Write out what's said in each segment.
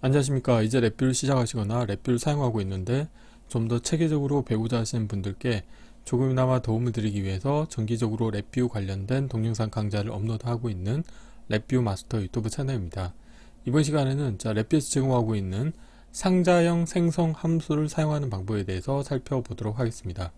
안녕하십니까. 이제 랩뷰를 시작하시거나 랩뷰를 사용하고 있는데 좀 더 체계적으로 배우자 하시는 분들께 조금이나마 도움을 드리기 위해서 정기적으로 랩뷰 관련된 동영상 강좌를 업로드하고 있는 랩뷰 마스터 유튜브 채널입니다. 이번 시간에는 자 랩뷰에서 제공하고 있는 상자형 생성 함수를 사용하는 방법에 대해서 살펴보도록 하겠습니다.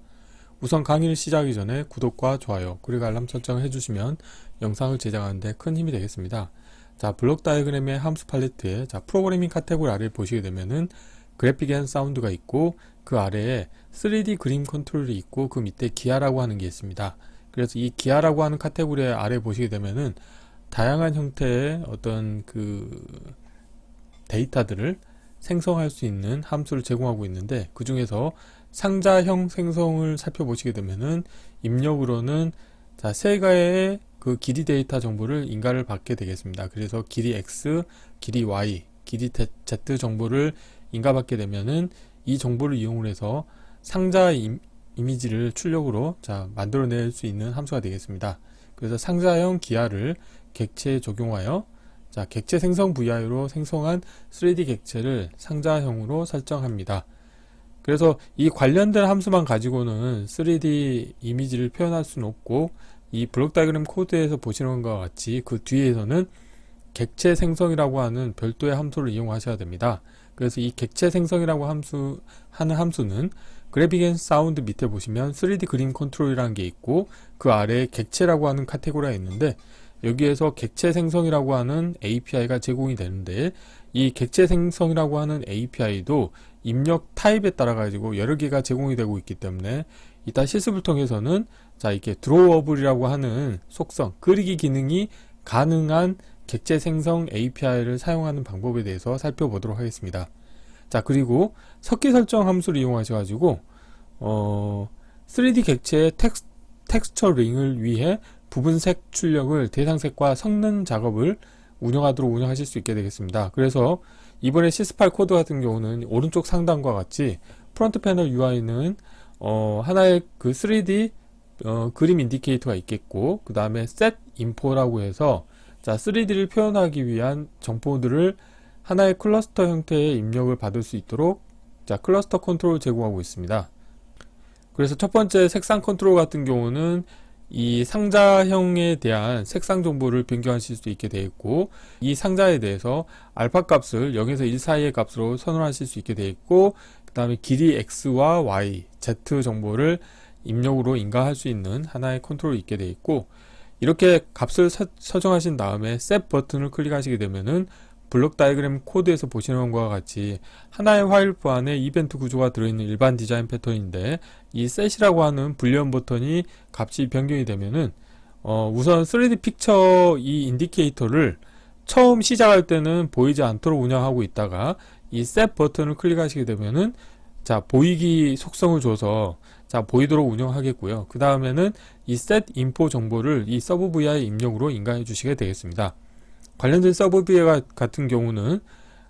우선 강의를 시작하기 전에 구독과 좋아요 그리고 알람 설정을 해주시면 영상을 제작하는 데 큰 힘이 되겠습니다 자, 블록 다이어그램의 함수 팔레트에 자, 프로그래밍 카테고리 아래를 보시게 되면은 그래픽 앤 사운드가 있고 그 아래에 3D 그림 컨트롤이 있고 그 밑에 기아라고 하는 게 있습니다. 그래서 이 기아라고 하는 카테고리 아래 보시게 되면은 다양한 형태의 어떤 그 데이터들을 생성할 수 있는 함수를 제공하고 있는데 그 중에서 상자형 생성을 살펴보시게 되면은 입력으로는 자, 세 가의 그 길이 데이터 정보를 인가를 받게 되겠습니다. 그래서 길이 x, 길이 y, 길이 z 정보를 인가받게 되면은 이 정보를 이용을 해서 상자 임, 이미지를 출력으로 자 만들어낼 수 있는 함수가 되겠습니다. 그래서 상자형 기하를 객체에 적용하여 자 객체 생성 VI로 생성한 3D 객체를 상자형으로 설정합니다. 그래서 이 관련된 함수만 가지고는 3D 이미지를 표현할 수는 없고 이 블록 다이그램 코드에서 보시는 것과 같이 그 뒤에서는 객체 생성이라고 하는 별도의 함수를 이용하셔야 됩니다. 그래서 이 객체 생성이라고 함수 하는 함수는 그래픽 앤 사운드 밑에 보시면 3D 그림 컨트롤이라는 게 있고 그 아래에 객체라고 하는 카테고리가 있는데 여기에서 객체 생성이라고 하는 API가 제공이 되는데 이 객체 생성이라고 하는 API도 입력 타입에 따라 가지고 여러 개가 제공이 되고 있기 때문에 이따 실습을 통해서는 자 이렇게 드로워블이라고 하는 속성 그리기 기능이 가능한 객체 생성 API를 사용하는 방법에 대해서 살펴보도록 하겠습니다. 자 그리고 석기 설정 함수를 이용하셔 가지고 어 3D 객체의 텍스, 텍스처 링을 위해 부분색 출력을 대상색과 섞는 작업을 운영하도록 운영하실 수 있게 되겠습니다. 그래서 이번에 시스8 코드 같은 경우는 오른쪽 상단과 같이 프론트 패널 UI는 어, 하나의 그 3D 어, 그림 인디케이터가 있겠고 그 다음에 set info라고 해서 자 3D를 표현하기 위한 정보들을 하나의 클러스터 형태의 입력을 받을 수 있도록 자 클러스터 컨트롤을 제공하고 있습니다. 그래서 첫 번째 색상 컨트롤 같은 경우는 이 상자형에 대한 색상 정보를 변경하실 수 있게 되어 있고 이 상자에 대해서 알파 값을 0에서 1 사이의 값으로 선언하실 수 있게 되어 있고 그 다음에 길이 x와 y, z 정보를 입력으로 인가할 수 있는 하나의 컨트롤이 있게 되어 있고 이렇게 값을 서, 정하신 다음에 set 버튼을 클릭하시게 되면은 블록 다이그램 코드에서 보시는 것과 같이 하나의 화일프 안에 이벤트 구조가 들어있는 일반 디자인 패턴인데 이 set이라고 하는 불리언 버튼이 값이 변경이 되면은 어 우선 3D 픽처 이 인디케이터를 처음 시작할 때는 보이지 않도록 운영하고 있다가 이 set 버튼을 클릭하시게 되면은 자 보이기 속성을 줘서 자 보이도록 운영하겠고요. 그 다음에는 이 set info 정보를 이 서브 vi 입력으로 인가해 주시게 되겠습니다. 관련된 서브 vi 같은 경우는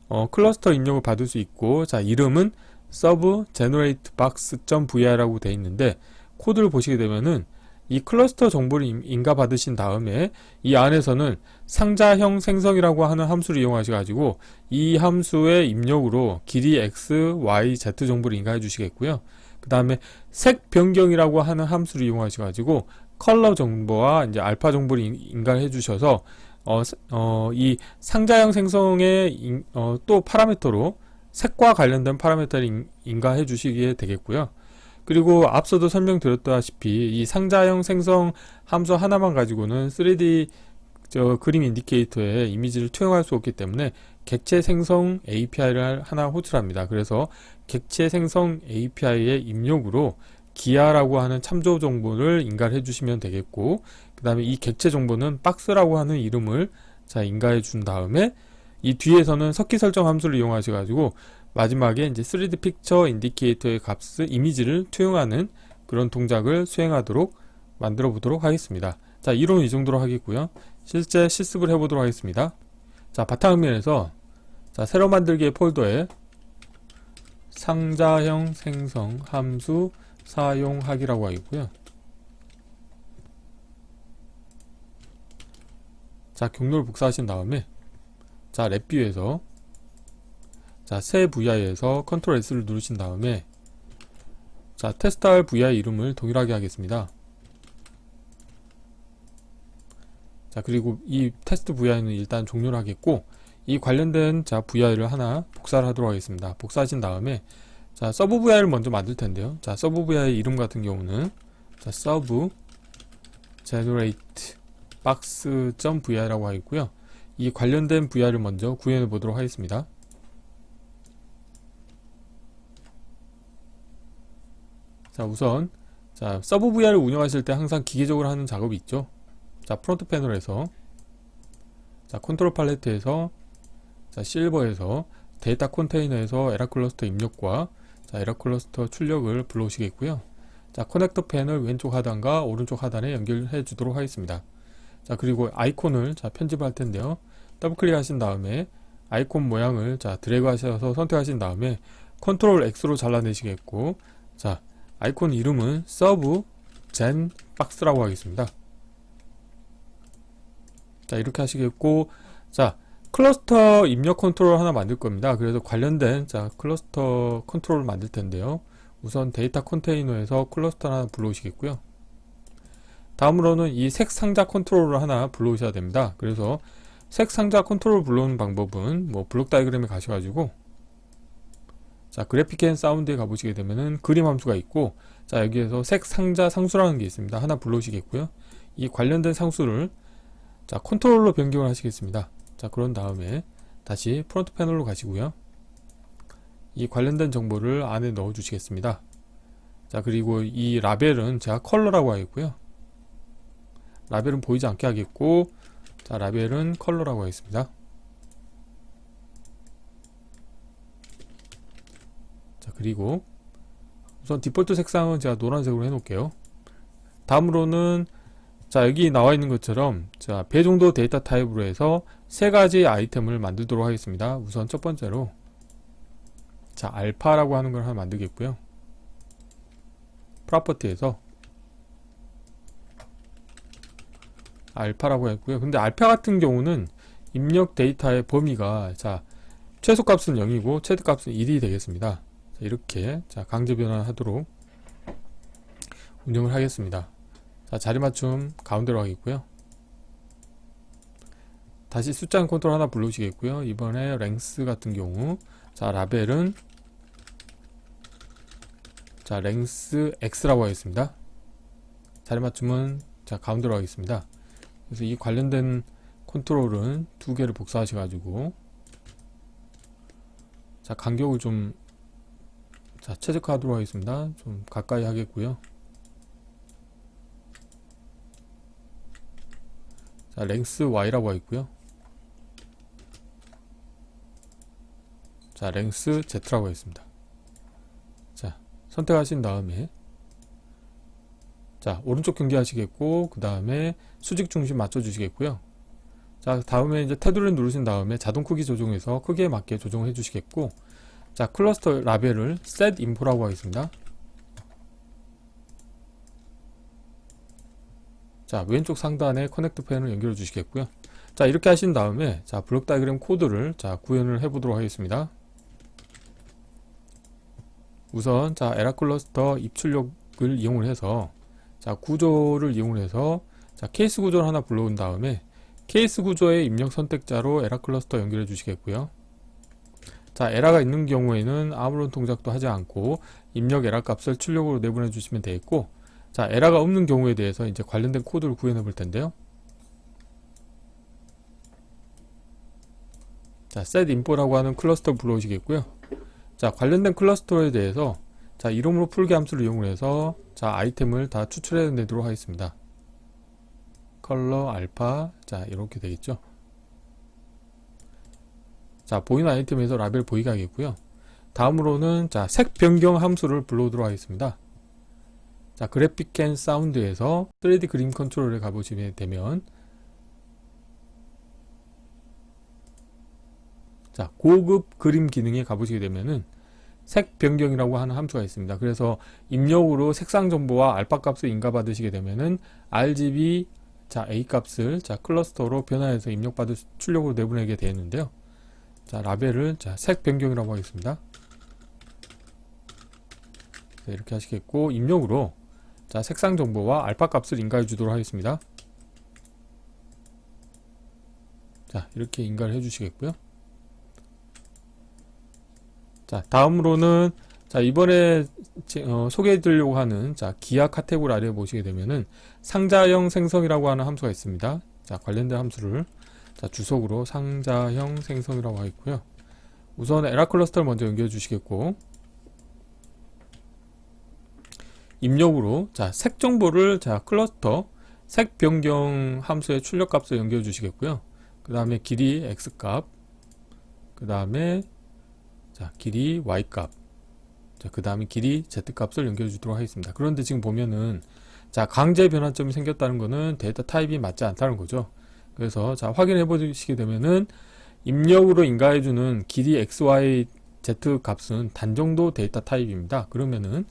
어, 클러스터 입력을 받을 수 있고 자 이름은 서브 generate box.vi라고 되어 있는데 코드를 보시게 되면은 이 클러스터 정보를 인가 받으신 다음에 이 안에서는 상자형 생성이라고 하는 함수를 이용하셔 가지고 이 함수의 입력으로 길이 x, y, z 정보를 인가해 주시겠고요. 그 다음에 색 변경이라고 하는 함수를 이용하셔 가지고 컬러 정보와 이제 알파 정보를 인가해 주셔서 어, 어, 이 상자형 생성의 인, 어, 또 파라미터로 색과 관련된 파라미터를 인가해 주시게 되겠고요. 그리고 앞서도 설명드렸다시피 이 상자형 생성 함수 하나만 가지고는 3D 저 그림 인디케이터에 이미지를 투영할 수 없기 때문에 객체 생성 API를 하나 호출합니다. 그래서 객체 생성 API의 입력으로 기아라고 하는 참조 정보를 인가해 주시면 되겠고 그 다음에 이 객체 정보는 박스라고 하는 이름을 자 인가해 준 다음에 이 뒤에서는 석기 설정 함수를 이용하셔 가지고 마지막에 이제 3D 픽처 인디케이터의 값을 이미지를 투영하는 그런 동작을 수행하도록 만들어 보도록 하겠습니다. 자, 이론은 이 정도로 하겠고요. 실제 실습을 해 보도록 하겠습니다. 자, 바탕화면에서 자, 새로 만들기의 폴더에 상자형 생성 함수 사용하기라고 하겠고요. 자, 경로를 복사하신 다음에 자, 랩뷰에서 자, 새 VI에서 컨트롤 S를 누르신 다음에 자, 테스트할 VI 이름을 동일하게 하겠습니다. 자, 그리고 이 테스트 VI는 일단 종료를 하겠고 이 관련된 자, VI를 하나 복사를 하도록 하겠습니다. 복사하신 다음에 자, 서브 VI를 먼저 만들 텐데요. 자, 서브 VI 이름 같은 경우는 자, 서브 generate box.vi라고 하겠고요. 이 관련된 VI를 먼저 구현해 보도록 하겠습니다. 자, 우선 자, 서브 VR을 운영하실 때 항상 기계적으로 하는 작업이 있죠. 자, 프론트 패널에서 자, 컨트롤 팔레트에서 자, 실버에서 데이터 컨테이너에서 에라 클러스터 입력과 자, 에라 클러스터 출력을 불러오시겠고요. 자, 커넥터 펜을 왼쪽 하단과 오른쪽 하단에 연결해 주도록 하겠습니다. 자, 그리고 아이콘을 자, 편집할 텐데요. 더블 클릭하신 다음에 아이콘 모양을 자, 드래그 하셔서 선택하신 다음에 컨트롤 X로 잘라내시겠고 자, 아이콘 이름은 서브 젠 박스라고 하겠습니다. 자, 이렇게 하시겠고 자, 클러스터 입력 컨트롤 하나 만들 겁니다. 그래서 관련된 자, 클러스터 컨트롤을 만들 텐데요. 우선 데이터 컨테이너에서 클러스터 하나 불러오시겠고요. 다음으로는 이 색 상자 컨트롤을 하나 불러오셔야 됩니다. 그래서 색 상자 컨트롤 불러오는 방법은 뭐 블록 다이그램에 가셔가지고 자 그래픽 앤 사운드에 가보시게 되면은 그림 함수가 있고 자 여기에서 색 상자 상수라는 게 있습니다. 하나 불러오시겠고요. 이 관련된 상수를 자 컨트롤로 변경을 하시겠습니다. 자 그런 다음에 다시 프론트 패널로 가시고요. 이 관련된 정보를 안에 넣어 주시겠습니다. 자 그리고 이 라벨은 제가 컬러라고 하겠고요. 라벨은 보이지 않게 하겠고 자 라벨은 컬러라고 하겠습니다. 자 그리고 우선 디폴트 색상은 제가 노란색으로 해 놓을게요. 다음으로는 자 여기 나와 있는 것처럼 자 배 정도 데이터 타입으로 해서 세 가지 아이템을 만들도록 하겠습니다. 우선 첫 번째로 자 알파라고 하는 걸 하나 만들겠고요. 프로퍼티에서 알파라고 했고요. 근데 알파 같은 경우는 입력 데이터의 범위가 자 최소값은 0이고 최대값은 1이 되겠습니다. 자, 이렇게 자 강제 변환하도록 운영을 하겠습니다. 자 자리 맞춤 가운데로 하겠고요. 다시 숫자 컨트롤 하나 불러주시겠고요. 이번에 랭스 같은 경우 자 라벨은 자 랭스 X라고 하겠습니다. 자리 맞춤은 자 가운데로 하겠습니다. 그래서 이 관련된 컨트롤은 두 개를 복사하셔 가지고 자 간격을 좀 자, 최적화하도록 하겠습니다. 좀 가까이 하겠고요. 자, 랭스 Y라고 하겠고요. 자, 랭스 Z라고 하겠습니다. 자, 선택하신 다음에 자, 오른쪽 경계하시겠고, 그 다음에 수직 중심 맞춰주시겠고요. 자, 다음에 이제 테두리를 누르신 다음에 자동 크기 조정해서 크기에 맞게 조정해 주시겠고, 자, 클러스터 라벨을 set info라고 하겠습니다. 자, 왼쪽 상단에 커넥트 펜을 연결해 주시겠고요. 자, 이렇게 하신 다음에, 자, 블록 다이그램 코드를, 자, 구현을 해 보도록 하겠습니다. 우선, 자, 에라 클러스터 입출력을 이용을 해서, 자, 구조를 이용해서 자, 케이스 구조를 하나 불러온 다음에 케이스 구조의 입력 선택자로 에라 클러스터 연결해 주시겠고요. 자, 에라가 있는 경우에는 아무런 동작도 하지 않고 입력 에라 값을 출력으로 내보내 주시면 되겠고 자, 에라가 없는 경우에 대해서 이제 관련된 코드를 구현해 볼 텐데요. 자, set info라고 하는 클러스터 불러오시겠고요. 자, 관련된 클러스터에 대해서 자, 이름으로 풀기 함수를 이용해서 자, 아이템을 다 추출해 내도록 하겠습니다. 컬러 알파 자, 이렇게 되겠죠. 자, 보이는 아이템에서 라벨 보이게 하겠고요. 다음으로는 자, 색 변경 함수를 불러오도록 하겠습니다. 자, 그래픽 앤 사운드에서 3D 그림 컨트롤에 가보시면 되면 자, 고급 그림 기능에 가보시게 되면은 색 변경이라고 하는 함수가 있습니다. 그래서 입력으로 색상 정보와 알파 값을 인가받으시게 되면은 RGB 자 A 값을 자 클러스터로 변화해서 입력받을 출력으로 내보내게 되는데요. 자, 라벨을 자, 색 변경이라고 하겠습니다. 자, 이렇게 하시겠고 입력으로 자, 색상 정보와 알파 값을 인가해 주도록 하겠습니다. 자, 이렇게 인가를 해 주시겠고요. 자, 다음으로는 자, 이번에 제- 어, 소개해 드리려고 하는 자, 기하 카테고리 아래에 보시게 되면은 상자형 생성이라고 하는 함수가 있습니다. 자, 관련된 함수를 자, 주석으로 상자형 생성이라고 하겠고요. 우선 에라 클러스터를 먼저 연결해 주시겠고 입력으로 자, 색 정보를 자, 클러스터 색 변경 함수의 출력 값을 연결해 주시겠고요. 그 다음에 길이 x 값, 그 다음에 자, 길이 y 값, 자, 그 다음에 길이 z 값을 연결해 주도록 하겠습니다. 그런데 지금 보면은 자, 강제 변환점이 생겼다는 거는 데이터 타입이 맞지 않다는 거죠. 그래서 자, 확인해 보시게 되면은 입력으로 인가해 주는 길이 x, y, z 값은 단정도 데이터 타입입니다. 그러면은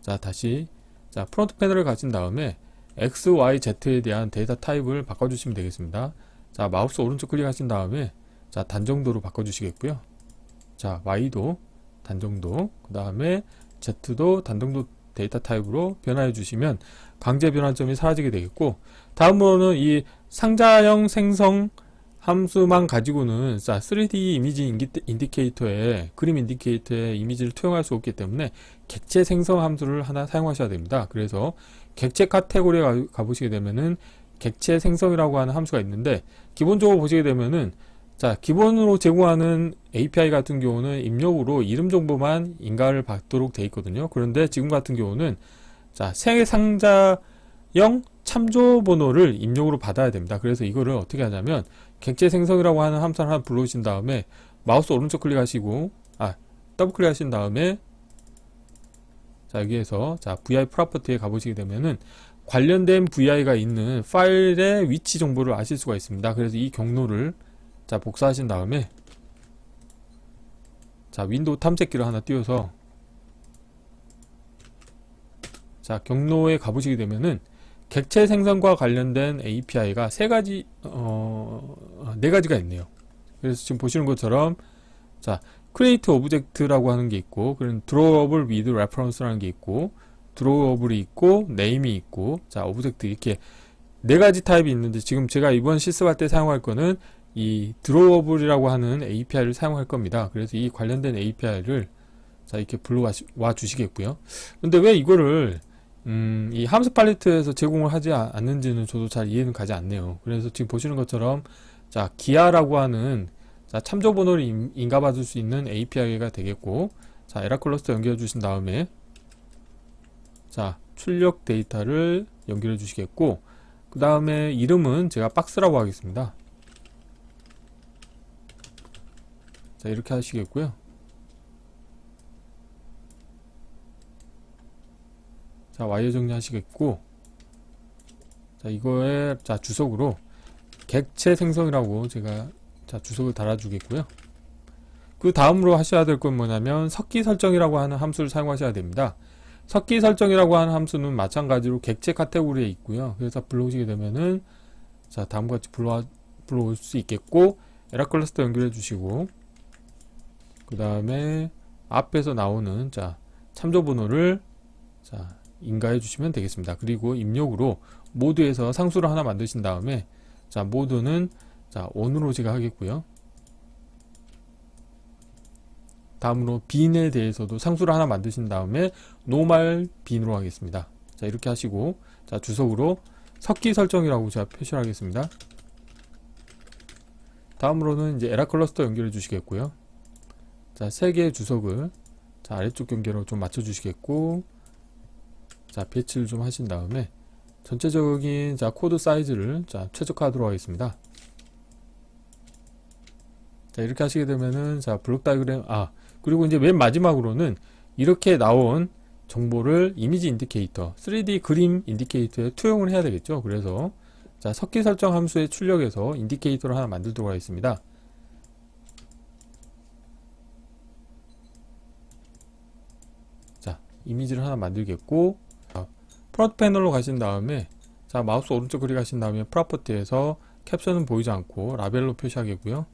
자, 다시 자, 프론트 패널을 가진 다음에 x, y, z에 대한 데이터 타입을 바꿔 주시면 되겠습니다. 자, 마우스 오른쪽 클릭하신 다음에 자, 단정도로 바꿔 주시겠고요. 자, y도 단정도, 그 다음에 z도 단정도 데이터 타입으로 변화해 주시면 강제 변환점이 사라지게 되겠고 다음으로는 이 상자형 생성 함수만 가지고는 자 3D 이미지 인디- 인디케이터에 그림 인디케이터에 이미지를 투영할 수 없기 때문에 객체 생성 함수를 하나 사용하셔야 됩니다. 그래서 객체 카테고리에 가- 가보시게 되면은 객체 생성이라고 하는 함수가 있는데 기본적으로 보시게 되면은 자 기본으로 제공하는 API 같은 경우는 입력으로 이름 정보만 인가를 받도록 되어 있거든요. 그런데 지금 같은 경우는 자세 상자형 참조 번호를 입력으로 받아야 됩니다. 그래서 이거를 어떻게 하냐면 객체 생성이라고 하는 함수를 하나 불러오신 다음에 마우스 오른쪽 클릭하시고 아 더블 클릭하신 다음에 자 여기에서 자 vi 프로퍼티에 가보시게 되면은 관련된 vi가 있는 파일의 위치 정보를 아실 수가 있습니다. 그래서 이 경로를 자 복사하신 다음에 자 윈도우 탐색기를 하나 띄워서 자 경로에 가보시게 되면은 객체 생성과 관련된 API가 세 가지 어, 네 가지가 있네요. 그래서 지금 보시는 것처럼 자 create object라고 하는 게 있고 그런 drawable with reference라는 게 있고 drawable이 있고 name이 있고 자 object 이렇게 네 가지 타입이 있는데 지금 제가 이번 실습할 때 사용할 거는 이 drawable이라고 하는 API를 사용할 겁니다. 그래서 이 관련된 API를 자 이렇게 불러와 주시겠고요. 근데 왜 이거를 음, 이 함수 팔레트에서 제공을 하지 아- 않는지는 저도 잘 이해는 가지 않네요. 그래서 지금 보시는 것처럼 자 기아라고 하는 자 참조 번호를 인- 인가받을 수 있는 API가 되겠고 자 에라 클러스터 연결해 주신 다음에 자 출력 데이터를 연결해 주시겠고 그 다음에 이름은 제가 박스라고 하겠습니다. 자 이렇게 하시겠고요. 자 와이어 정리하시겠고 자 이거에 자 주석으로 객체 생성이라고 제가 자 주석을 달아주겠고요. 그 다음으로 하셔야 될 건 뭐냐면 석기 설정이라고 하는 함수를 사용하셔야 됩니다. 석기 설정이라고 하는 함수는 마찬가지로 객체 카테고리에 있고요. 그래서 불러오시게 되면은 자 다음과 같이 불러 불러올 수 있겠고 에라 클러스터 연결해 주시고 그 다음에 앞에서 나오는 자 참조 번호를 자 인가해 주시면 되겠습니다. 그리고 입력으로 모드에서 상수를 하나 만드신 다음에 자 모드는 자 on으로 제가 하겠고요. 다음으로 빈에 대해서도 상수를 하나 만드신 다음에 노말 빈으로 하겠습니다. 자 이렇게 하시고 자 주석으로 석기 설정이라고 제가 표시를 하겠습니다. 다음으로는 이제 에라 클러스터 연결해 주시겠고요. 자 세 개의 주석을 자 아래쪽 경계로 좀 맞춰 주시겠고 자 배치를 좀 하신 다음에 전체적인 자 코드 사이즈를 자 최적화하도록 하겠습니다. 자 이렇게 하시게 되면은 자 블록 다이그램 아 그리고 이제 맨 마지막으로는 이렇게 나온 정보를 이미지 인디케이터 3D 그림 인디케이터에 투영을 해야 되겠죠. 그래서 자 석기 설정 함수의 출력에서 인디케이터를 하나 만들도록 하겠습니다. 자 이미지를 하나 만들겠고 프론트 패널로 가신 다음에 자 마우스 오른쪽 클릭 하신 다음에 프로퍼티에서 캡션은 보이지 않고 라벨로 표시하겠고요.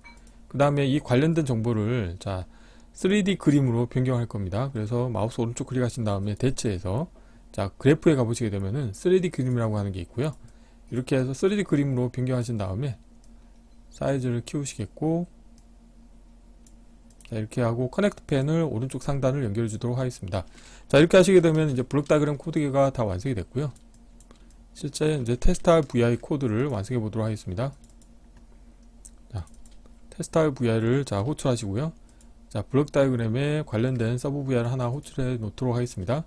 그 다음에 이 관련된 정보를 자 3D 그림으로 변경할 겁니다. 그래서 마우스 오른쪽 클릭 하신 다음에 대체해서 자 그래프에 가보시게 되면은 3D 그림이라고 하는 게 있고요. 이렇게 해서 3D 그림으로 변경하신 다음에 사이즈를 키우시겠고 자 이렇게 하고 커넥트 펜을 오른쪽 상단을 연결해 주도록 하겠습니다. 자 이렇게 하시게 되면 이제 블록 다이그램 코드가 다 완성이 됐고요. 실제 이제 테스트할 VI 코드를 완성해 보도록 하겠습니다. 자, 테스트할 VI를 자 호출하시고요. 자, 블록 다이그램에 관련된 서브 VI를 하나 호출해 놓도록 하겠습니다.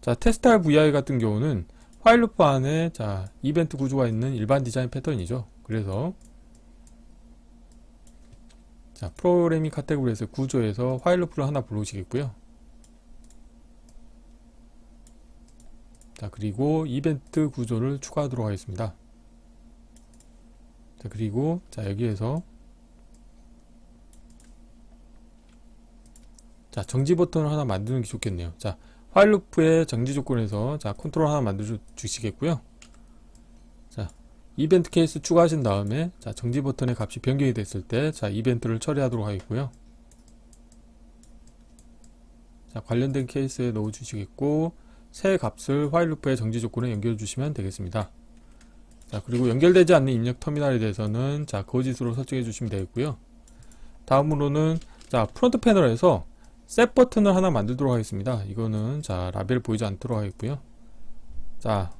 자, 테스트할 VI 같은 경우는 파일 루프 안에 자, 이벤트 구조가 있는 일반 디자인 패턴이죠. 그래서 자, 프로그래밍 카테고리에서 구조에서 파일 루프를 하나 불러오시겠고요. 자, 그리고 이벤트 구조를 추가하도록 하겠습니다. 자, 그리고 자, 여기에서 자, 정지 버튼을 하나 만드는 게 좋겠네요. 자, 화일 루프의 정지 조건에서 자, 컨트롤 하나 만들어 주시겠고요. 자, 이벤트 케이스 추가하신 다음에 자, 정지 버튼의 값이 변경이 됐을 때 자, 이벤트를 처리하도록 하겠고요. 자, 관련된 케이스에 넣어 주시겠고 새 값을 화일 루프의 정지 조건에 연결해 주시면 되겠습니다. 자, 그리고 연결되지 않는 입력 터미널에 대해서는 자, 거짓으로 설정해 주시면 되겠고요. 다음으로는 자, 프론트 패널에서 셋 버튼을 하나 만들도록 하겠습니다. 이거는 자, 라벨 보이지 않도록 하겠고요. 자,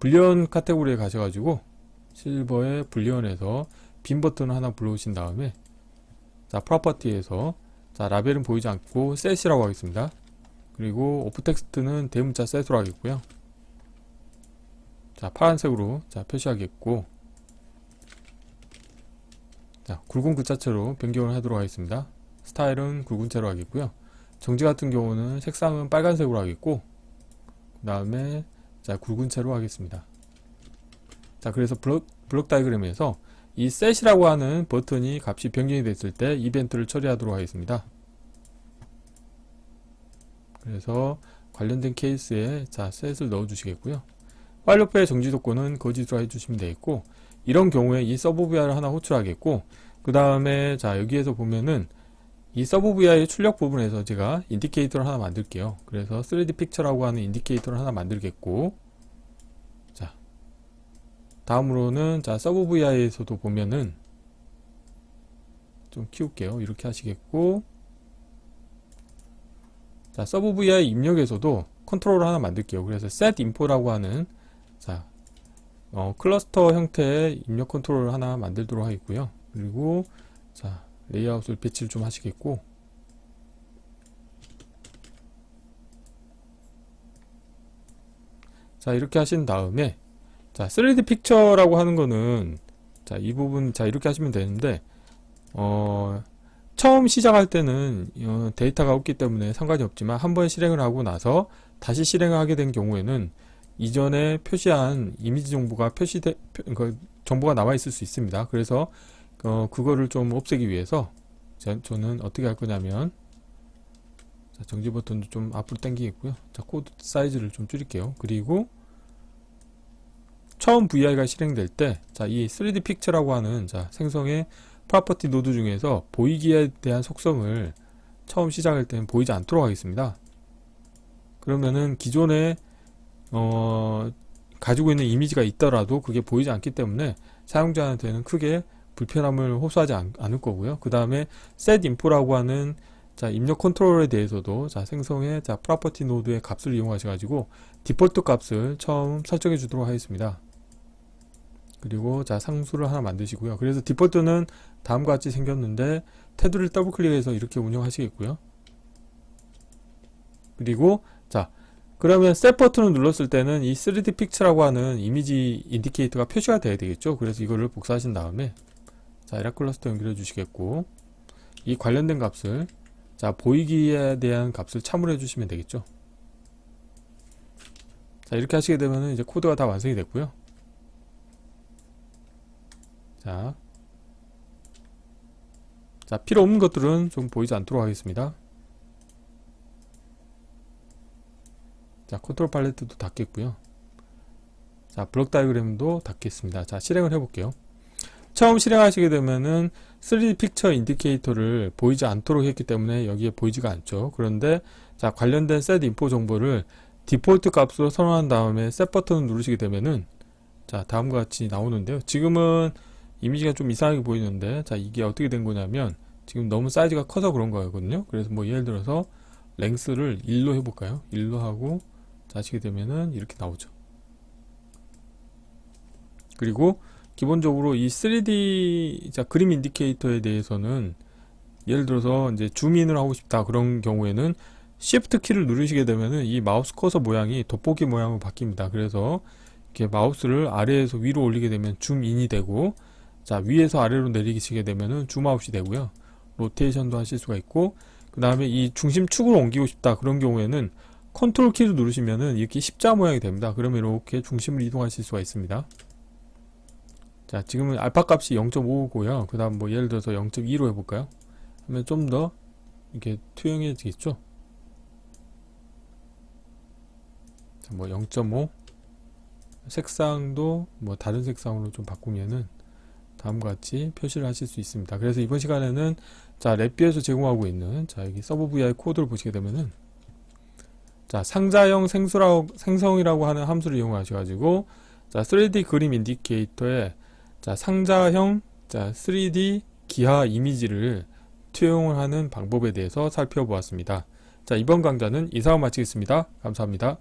불리언 카테고리에 가셔 가지고 실버의 불리언에서 빈 버튼을 하나 불러오신 다음에 자, 프로퍼티에서 자, 라벨은 보이지 않고 셋이라고 하겠습니다. 그리고 오프 텍스트는 대문자 셋으로 하겠고요. 자, 파란색으로 자, 표시하겠고 자, 굵은 글자체로 변경을 하도록 하겠습니다. 스타일은 굵은 채로 하겠고요. 정지 같은 경우는 색상은 빨간색으로 하겠고 그 다음에 자 굵은 채로 하겠습니다. 자 그래서 블록, 블록 다이그램에서 이 set이라고 하는 버튼이 값이 변경이 됐을 때 이벤트를 처리하도록 하겠습니다. 그래서 관련된 케이스에 자 set을 넣어 주시겠고요. 파일로프의 정지 조건은 거짓으로 해주시면 되겠고 이런 경우에 이 서브 VR을 하나 호출하겠고 그 다음에 자 여기에서 보면은 이 서브 VI 출력 부분에서 제가 인디케이터를 하나 만들게요. 그래서 3D 픽처라고 하는 인디케이터를 하나 만들겠고 자 다음으로는 자 서브 VI에서도 보면은 좀 키울게요. 이렇게 하시겠고 자 서브 VI 입력에서도 컨트롤을 하나 만들게요. 그래서 set info라고 하는 자 어, 클러스터 형태의 입력 컨트롤을 하나 만들도록 하겠고요. 그리고 자 레이아웃을 배치를 좀 하시겠고 자 이렇게 하신 다음에 자 3D 픽처라고 하는 거는 자 이 부분 자 이렇게 하시면 되는데 어 처음 시작할 때는 어, 데이터가 없기 때문에 상관이 없지만 한 번 실행을 하고 나서 다시 실행을 하게 된 경우에는 이전에 표시한 이미지 정보가 표시돼 그 정보가 남아 있을 수 있습니다. 그래서 어, 그거를 좀 없애기 위해서 자, 저는 어떻게 할 거냐면 자, 정지 버튼도 좀 앞으로 당기겠고요. 자, 코드 사이즈를 좀 줄일게요. 그리고 처음 VI가 실행될 때, 자, 이 3D 픽처라고 하는 자, 생성의 프로퍼티 노드 중에서 보이기에 대한 속성을 처음 시작할 때는 보이지 않도록 하겠습니다. 그러면은 기존에 어, 가지고 있는 이미지가 있더라도 그게 보이지 않기 때문에 사용자한테는 크게 불편함을 호소하지 않, 을 거고요. 그 다음에 set info라고 하는 자 입력 컨트롤에 대해서도 자 생성의 자 프로퍼티 노드의 값을 이용하셔 가지고 디폴트 값을 처음 설정해 주도록 하겠습니다. 그리고 자 상수를 하나 만드시고요. 그래서 디폴트는 다음과 같이 생겼는데 테두리를 더블 클릭해서 이렇게 운영하시겠고요. 그리고 자 그러면 셋 버튼을 눌렀을 때는 이 3D 픽처라고 하는 이미지 인디케이터가 표시가 돼야 되겠죠. 그래서 이거를 복사하신 다음에 자, 에라 클러스터 연결해 주시겠고 이 관련된 값을 자, 보이기에 대한 값을 참으로 해 주시면 되겠죠. 자, 이렇게 하시게 되면 이제 코드가 다 완성이 됐고요. 자. 자, 필요 없는 것들은 좀 보이지 않도록 하겠습니다. 자, 컨트롤 팔레트도 닫겠고요. 자, 블록 다이그램도 닫겠습니다. 자, 실행을 해볼게요. 처음 실행하시게 되면은 3D 픽처 인디케이터를 보이지 않도록 했기 때문에 여기에 보이지가 않죠. 그런데 자 관련된 셋 인포 정보를 디폴트 값으로 선언한 다음에 셋 버튼을 누르시게 되면은 자 다음과 같이 나오는데요. 지금은 이미지가 좀 이상하게 보이는데 자 이게 어떻게 된 거냐면 지금 너무 사이즈가 커서 그런 거거든요. 그래서 뭐 예를 들어서 랭스를 1로 해볼까요? 1로 하고 자 하시게 되면은 이렇게 나오죠. 그리고 기본적으로 이 3D 자 그림 인디케이터에 대해서는 예를 들어서 이제 줌인을 하고 싶다 그런 경우에는 Shift 키를 누르시게 되면은 이 마우스 커서 모양이 돋보기 모양으로 바뀝니다. 그래서 이렇게 마우스를 아래에서 위로 올리게 되면 줌인이 되고 자 위에서 아래로 내리시게 되면은 줌아웃이 되고요. 로테이션도 하실 수가 있고 그 다음에 이 중심축으로 옮기고 싶다 그런 경우에는 컨트롤 키를 누르시면은 이렇게 십자 모양이 됩니다. 그러면 이렇게 중심을 이동하실 수가 있습니다. 자, 지금은 알파 값이 0.5고요. 그 다음 뭐 예를 들어서 0.2로 해볼까요? 하면 좀 더 이렇게 투영해지겠죠? 자, 뭐0.5 색상도 뭐 다른 색상으로 좀 바꾸면은 다음과 같이 표시를 하실 수 있습니다. 그래서 이번 시간에는 자, 랩뷰에서 제공하고 있는 자, 여기 서브 VI 코드를 보시게 되면은 자, 상자형 생수라고, 생성이라고 하는 함수를 이용하셔가지고 자, 3D 그림 인디케이터에 자, 상자형 자, 3D 기하 이미지를 투영을 하는 방법에 대해서 살펴보았습니다. 자, 이번 강좌는 이상으로 마치겠습니다. 감사합니다.